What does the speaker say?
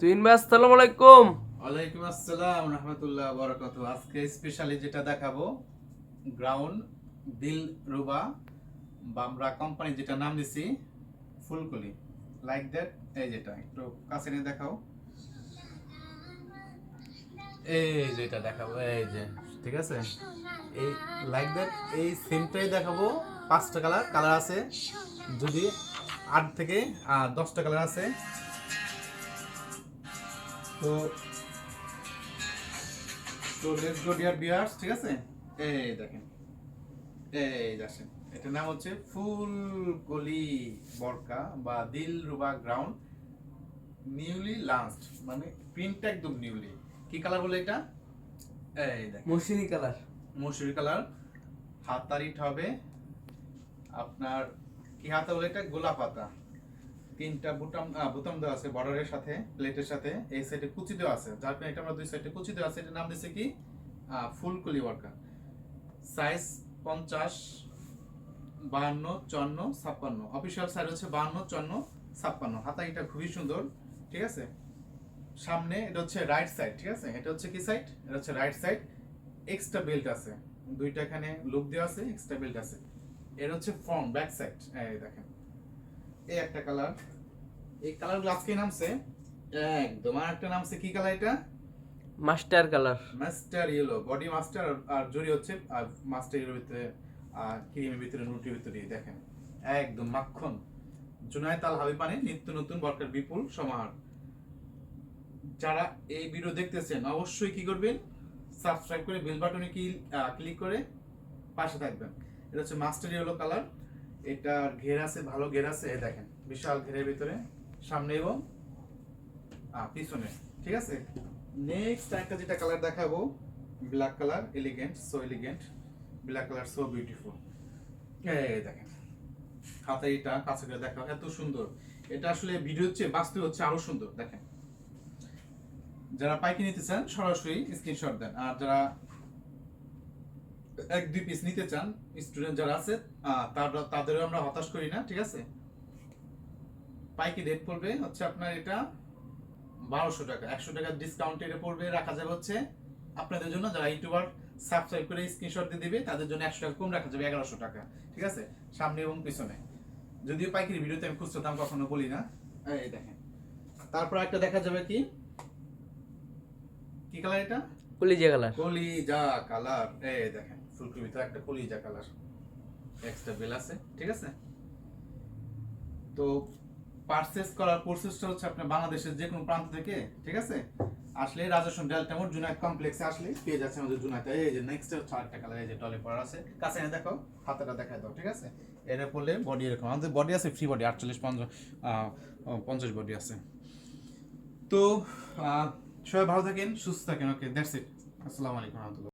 তুইন ভাই আসসালামু আলাইকুম। ওয়ালাইকুম আসসালাম, রহমতুল্লাহ বরকত আজকে স্পেশালি যেটা দেখাবো গ্রাউন্ড দিল রুবা বা আমরা কোম্পানি যেটা নাম দিছি, ফুলকলি। লাইক দ্যাট এই যেটা, একটু কাছে নিয়ে দেখাও। এই যেটা দেখাবো, এই যে, ঠিক আছে? এই লাইক দ্যাট এই সেমটাই দেখাবো, পাঁচটা কালার কালার আছে। যদি আট থেকে দশটা কালার আছে তো তো লেটস গো ডিয়ার বিয়ার্স ঠিক আছে? এই দেখেন এই দেখেন এটার নাম হচ্ছে ফুল গলি বরকা বা দিল রুবা গ্রাউন্ড নিউলি লাঞ্চড মানে প্রিন্টটা একদম নিউলি কি কালার বলে এটা? এই দেখেন। মসিনি কালার মসুরি কালার হাত তারিট হবে আপনার কি হাতা বলে এটা? গোলাপ হাতা। তিনটা বুটাম বুতাম দেওয়া আছে বর্ডারের সাথে প্লেটের সাথে। এই সাইডে কুচি দেওয়া আছে। যার কারণে এটা আমরা দুই সাইডে কুচি দেওয়া আছে। এটার নাম দিচ্ছে কি? ফুলকলি ওয়ার্কার সাইজ পঞ্চাশ, বাহান্ন, চুয়ান্ন, ছাপ্পান্ন। অফিসিয়াল সাইজ হচ্ছে বাহান্ন, চুয়ান্ন, ছাপ্পান্ন। হাতা এটা খুবই সুন্দর, ঠিক আছে? সামনে এটা হচ্ছে রাইট সাইড ঠিক আছে? এটা হচ্ছে কি সাইড এটা হচ্ছে রাইট সাইড এক্সট্রা বেল্ট আছে। দুইটা এখানে লুপ দেওয়া আছে এক্সট্রা বেল্ট আছে। এর হচ্ছে ফ্রন্ট ব্যাক সাইড এই দেখেন। এই একটা কালার। এই কালারগুলো আজকে নামছে? একদম। আর একটা নামছে কি কালার এটা? Master colour. Master yellow. Body master আর জরি হচ্ছে আর মাস্টার ইয়েলোর ভিতরে আর ক্রিমের ভিতরে রুটির ভিতরে দেখেন। একদম মাখন। জুনায়েত আল মানে নিত্য নতুন বরকার বিপুল সমাহার। যারা এই ভিডিও দেখতেছেন অবশ্যই কি করবেন? সাবস্ক্রাইব করে বেল বাটনে কি ক্লিক করে পাশে থাকবেন। এটা হচ্ছে মাস্টার ইয়েলো কালার। এটা ঘের আছে, ভালো ঘের আছে দেখেন, বিশাল ঘেরের ভিতরে, সামনে এবং পিছনে, ঠিক আছে? নেক্সট একটা যেটা কালার দেখাবো black colour elegant so elegant black colour so beautiful দেখেন, হাতে এটা কাছে করে দেখা এত সুন্দর। এটা আসলে ভিডিও হচ্ছে, বাস্তবে হচ্ছে আরও সুন্দর, দেখেন। যারা পাইকি নিতে চান, সরাসরি স্ক্রিনশট দেন, আর যারা এক দুই পিস নিতে চান স্টুডেন্ট যারা আছে তার- তাদেরও আমরা হতাশ করি না ঠিক আছে? পাইকি রেট পড়বে হচ্ছে আপনার এটা বারোশো টাকা একশো টাকা ডিসকাউন্ট এটা পড়বে রাখা যাবে হচ্ছে আপনাদের জন্য যারা ইউটিউবার সাবস্ক্রাইব করে স্ক্রিনশট দিয়ে দিবে তাদের জন্য একশো টাকা কম রাখা যাবে এগারোশো টাকা ঠিক আছে? সামনে এবং পিছনে। যদিও পাইকারি ভিডিওতে আমি খুচরো দাম কখনো বলি না এই দেখেন। তারপর একটা দেখা যাবে কি? কি কালার এটা? কলিজা কালার কলিজা কালার এই দেখেন। ফুলকপির ভিতরে একটা কলিজা কালার। এক্সট্রা বেল আছে, ঠিক আছে? তো পারচেস করার প্রসেসটা হচ্ছে আপনার বাংলাদেশের যে কোনো প্রান্ত থেকে, ঠিক আছে? আসলে রাজস্থান ডেল্টা মোড় জুনাইট কমপ্লেক্সে আসলে পেয়ে যাচ্ছে আমাদের জুনাইট এই যে নেক্সট হচ্ছে আরেকটা কালার এই যে টলে পড়া আছে। কাছে এনে দেখো, হাতাটা দেখায় দাও, ঠিক আছে? এটা পড়লে বডি এরকম। আমাদের বডি আছে ফ্রি বডি আটচল্লিশ, পঞ্চাশ পঞ্চাশ বডি আছে। তো সবাই ভালো থাকেন, সুস্থ থাকেন ওকে দ্যাটস ইট আসসালামু আলাইকুম রহমতুল্লাহ।